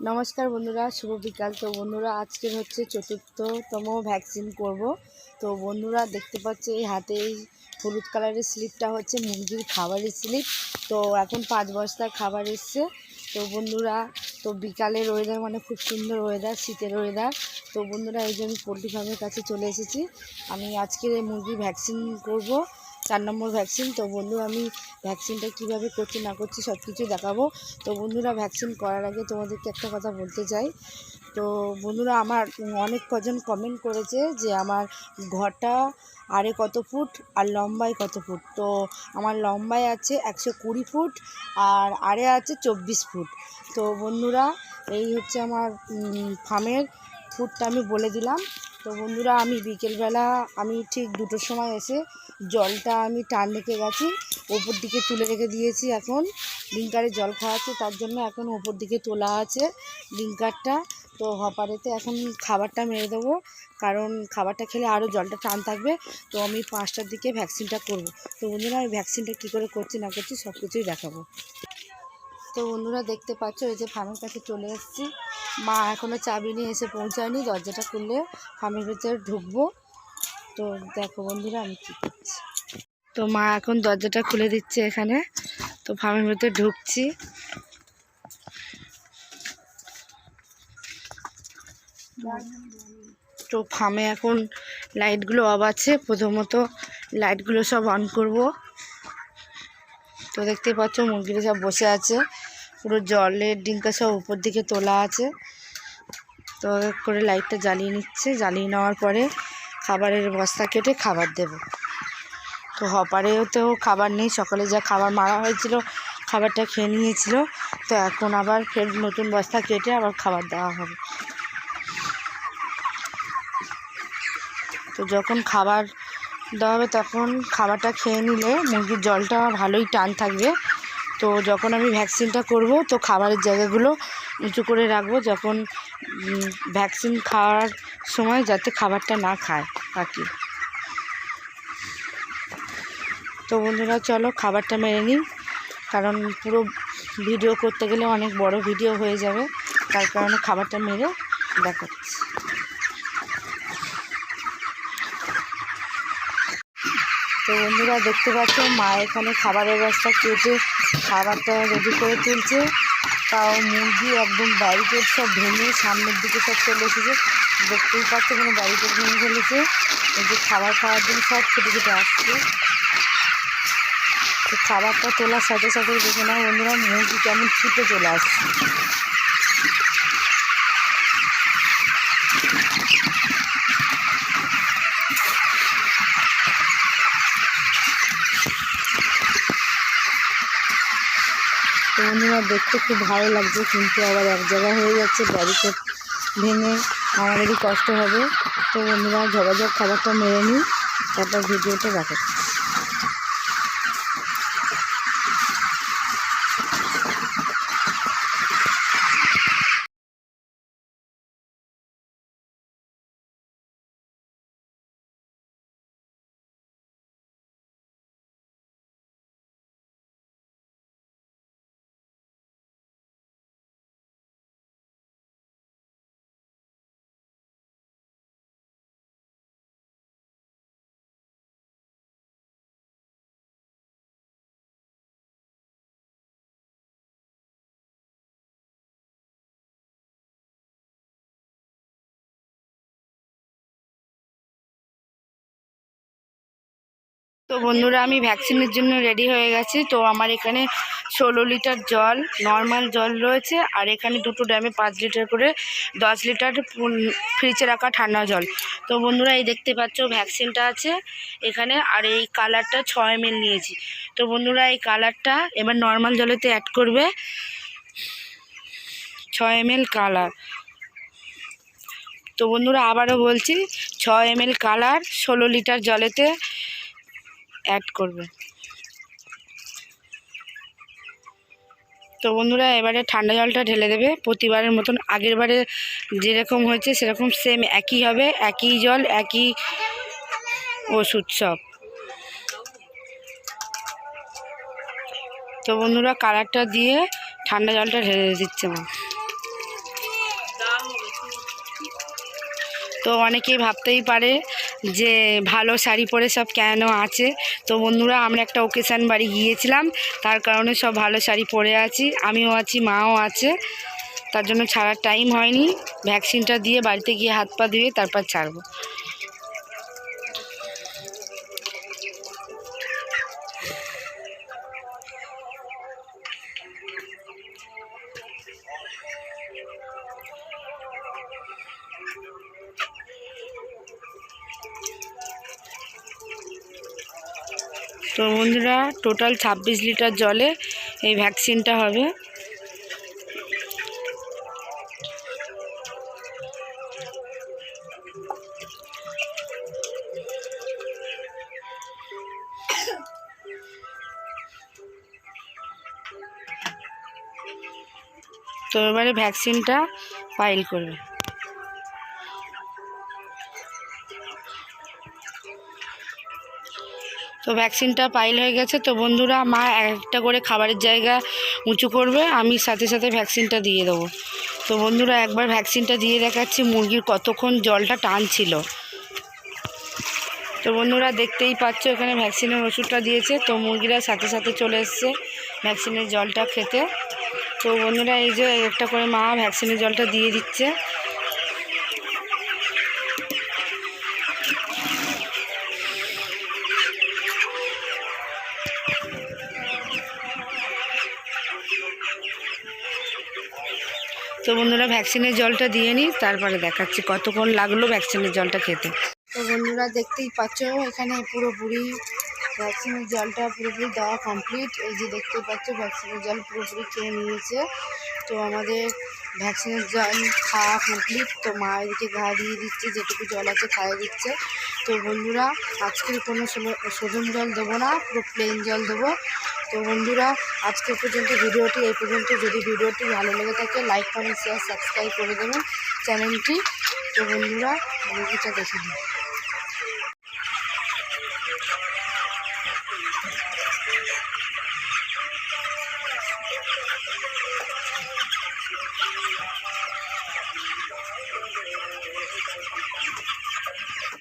নমস্কার বন্ধুরা, শুভ বিকাল। তো বন্ধুরা, আজকের হচ্ছে চতুর্থতম ভ্যাকসিন করব। তো বন্ধুরা, দেখতে পাচ্ছে, এই হাতে এই হলুদ কালারের স্লিপটা হচ্ছে মুরগির খাবারের স্লিপ তো এখন পাঁচ বস্তা খাবার এসছে। তো বন্ধুরা, তো বিকালের ওয়েদার মানে খুব সুন্দর ওয়েদার শীতের ওয়েদার তো বন্ধুরা, এই যে আমি পোলট্রি ফার্মের কাছে চলে এসেছি। আমি আজকের এই মুরগির ভ্যাকসিন করব। চার নম্বর ভ্যাকসিন তো বন্ধু, আমি ভ্যাকসিনটা কীভাবে করছি, না করছি সব কিছু দেখাবো। তো বন্ধুরা ভ্যাকসিন করার আগে তোমাদেরকে একটা কথা বলতে চাই। তো বন্ধুরা, আমার অনেক কজন কমেন্ট করেছে যে, আমার ঘরটা আরে কত ফুট আর লম্বায় কত ফুট। তো আমার লম্বায় আছে একশো কুড়ি ফুট আর আরে আছে চব্বিশ ফুট। তো বন্ধুরা, এই হচ্ছে আমার ফার্মের ফুটটা আমি বলে দিলাম। তো বন্ধুরা, আমি বিকেলবেলা, আমি ঠিক দুটোর সময় এসে জলটা আমি টান রেখে গেছি, ওপর দিকে তুলে রেখে দিয়েছি এখন। ডিঙ্কারে জল খাওয়াচ্ছে তার জন্য এখন ওপর দিকে তোলা আছে ডিঙ্কারটা তো হপারেতে এখন খাবারটা মেরে দেবো, কারণ খাবারটা খেলে আরও জলটা টান থাকবে। তো আমি পাঁচটার দিকে ভ্যাকসিনটা করব। তো বন্ধুরা, আমি ভ্যাকসিনটা কী করে করছি, না করছি সব কিছুই দেখাবো। তো বন্ধুরা, দেখতে পাচ্ছ, এই যে ফার্মের কাছে চলে এসেছি। মা এখনও চাবি নিয়ে এসে পৌঁছায়নি, দরজাটা খুললে ফার্মের ভেতরে ঢুকবো। তো দেখো বন্ধুরা, আমি কী করছি? তো মা এখন দরজাটা খুলে দিচ্ছে এখানে। তো ফার্মের ভেতরে ঢুকছি। তো ফার্মে এখন লাইটগুলো অফ আছে। প্রথমত লাইটগুলো সব অন করব। তো দেখতে পাচ্ছ, মুরগিরা সব বসে আছে। পুরো জলের ডিঙ্কা সব উপর দিকে তোলা আছে। তো করে লাইটটা জ্বালিয়ে নিচ্ছে। জ্বালিয়ে নেওয়ার পরে খাবারের বস্তা কেটে খাবার দেব। তো হপারেও তো খাবার নেই, সকালে যা খাবার মারা হয়েছিল, খাবারটা খেয়ে নিয়েছিল। তো এখন আবার ফের নতুন বস্তা কেটে আবার খাবার দেওয়া হবে। তো যখন খাবার দেওয়া হবে তখন খাবারটা খেয়ে নিলে মুরগির জলটা ভালোই টান থাকবে। তো যখন আমি ভ্যাকসিনটা করব তো খাবারের জায়গাগুলো উঁচু করে রাখব। যখন ভ্যাকসিন খাওয়ার সময় যাতে খাবারটা না খায় পাখি তো বন্ধুরা, চলো খাবারটা মেরে নিই। কারণ পুরো ভিডিও করতে গেলে অনেক বড় ভিডিও হয়ে যাবে। তার কারণে খাবারটা মেরে দেখাচ্ছি তো বন্ধুরা, দেখতে পাচ্ছ, মা এখানে খাবারের ব্যবস্থা কেটে খাবারটা রেডি করে তুলছে। তাও মুরগি একদম ব্যারিকেড সব ভেঙে সামনের দিকে সব চলে এসেছে। দেখতেই পাচ্ছ কোনো বাড়িতে ভেঙে ফেলেছে। এই যে খাবার খাওয়ার জন্য সব ছুটে ছুটে আসছে। তো খাবারটা তোলার সাথে সাথে দেখে নাও বন্ধুরা, মুরগি কেমন ছুটে চলে আসছে। তো বন্ধুরা, দেখতে খুব ভালো লাগছে, কিন্তু আবার এক জায়গায় হয়ে যাচ্ছে বাড়িতে ভেঙে। আমাদেরই কষ্ট হবে। তো বন্ধুরা যোগাযোগ খাবারটা মেরে নিই তারপর ভিডিওটা দেখাচ্ছি তো বন্ধুরা, আমি ভ্যাকসিনের জন্য রেডি হয়ে গেছি। তো আমার এখানে ষোলো লিটার জল, নর্মাল জল রয়েছে, আর এখানে দুটো ড্যামে পাঁচ লিটার করে দশ লিটার ফ্রিজে রাখা ঠান্ডা জল। তো বন্ধুরা, এই দেখতে পাচ্ছ, ভ্যাকসিনটা আছে এখানে, আর এই কালারটা ছয় এম নিয়েছি। তো বন্ধুরা, এই কালারটা এবার নর্মাল জলেতে অ্যাড করবে। ছয় এম কালার। তো বন্ধুরা, আবারও বলছি, ছয় এম কালার ষোলো লিটার জলেতে অ্যাড করবে। তো বন্ধুরা, এবারে ঠান্ডা জলটা ঢেলে দেবে। প্রতিবারের মতন আগের বারে যেরকম হয়েছে, সেরকম সেম একই হবে। একই জল, একই ওষুধ সব। তো বন্ধুরা, কালারটা দিয়ে ঠান্ডা জলটা ঢেলে দিচ্ছে মা। তো অনেকেই ভাবতেই পারে যে ভালো শাড়ি পরে সব কেন আছে? তো বন্ধুরা, আমরা একটা ওকেশান বাড়ি গিয়েছিলাম, তার কারণে সব ভালো শাড়ি পরে আছি। আমিও আছি, মাও আছে। তার জন্য ছাড়ার টাইম হয়নি। ভ্যাকসিনটা দিয়ে বাড়িতে গিয়ে হাত পা ধুয়ে তারপর ছাড়বো। তো বন্ধুরা টোটাল ছাব্বিশ লিটার জলে এই ভ্যাকসিনটা হবে। তো এবারে ভ্যাকসিনটা ফাইল করবে। তো ভ্যাকসিনটা পাইল হয়ে গেছে। তো বন্ধুরা, মা একটা করে খাবারের জায়গা উঁচু করবে, আমি সাথে সাথে ভ্যাকসিনটা দিয়ে দেবো। তো বন্ধুরা, একবার ভ্যাকসিনটা দিয়ে দেখাচ্ছি, মুরগির কতক্ষণ জলটা টানছিল। তো বন্ধুরা, দেখতেই পাচ্ছ, এখানে ভ্যাকসিনের ওষুধটা দিয়েছে। তো মুরগিরা সাথে সাথে চলে এসছে ভ্যাকসিনের জলটা খেতে। তো বন্ধুরা, এই যে একটা করে মা ভ্যাকসিনের জলটা দিয়ে দিচ্ছে। তো বন্ধুরা ভ্যাকসিনের জলটা দিয়ে নিই, তারপরে দেখাচ্ছি কতক্ষণ লাগল ভ্যাকসিনের জলটা খেতে। তো বন্ধুরা দেখতেই পাচ্ছ, এখানে পুরোপুরি ভ্যাকসিনের জলটা পুরোপুরি দেওয়া কমপ্লিট এই যে দেখতেই পাচ্ছ, ভ্যাকসিনের জল পুরোপুরি খেয়ে নিয়েছে। তো আমাদের ভ্যাকসিনের জল খাওয়া কমপ্লিট তো মা এদিকে ঘা দিয়ে দিচ্ছে, যেটুকু জল আছে খাইয়ে দিচ্ছে। তো বন্ধুরা আজকের কোনো শোধন জল দেবো না, পুরো প্লেন জল দেবো। তো বন্ধুরা, আজকে পর্যন্ত ভিডিওটি, এই পর্যন্ত যদি ভিডিওটি ভালো লেগে থাকে লাইক কমেন্ট শেয়ার সাবস্ক্রাইব করে দেবেন চ্যানেলটি। তো বন্ধুরা মুভিটা দেখে নিন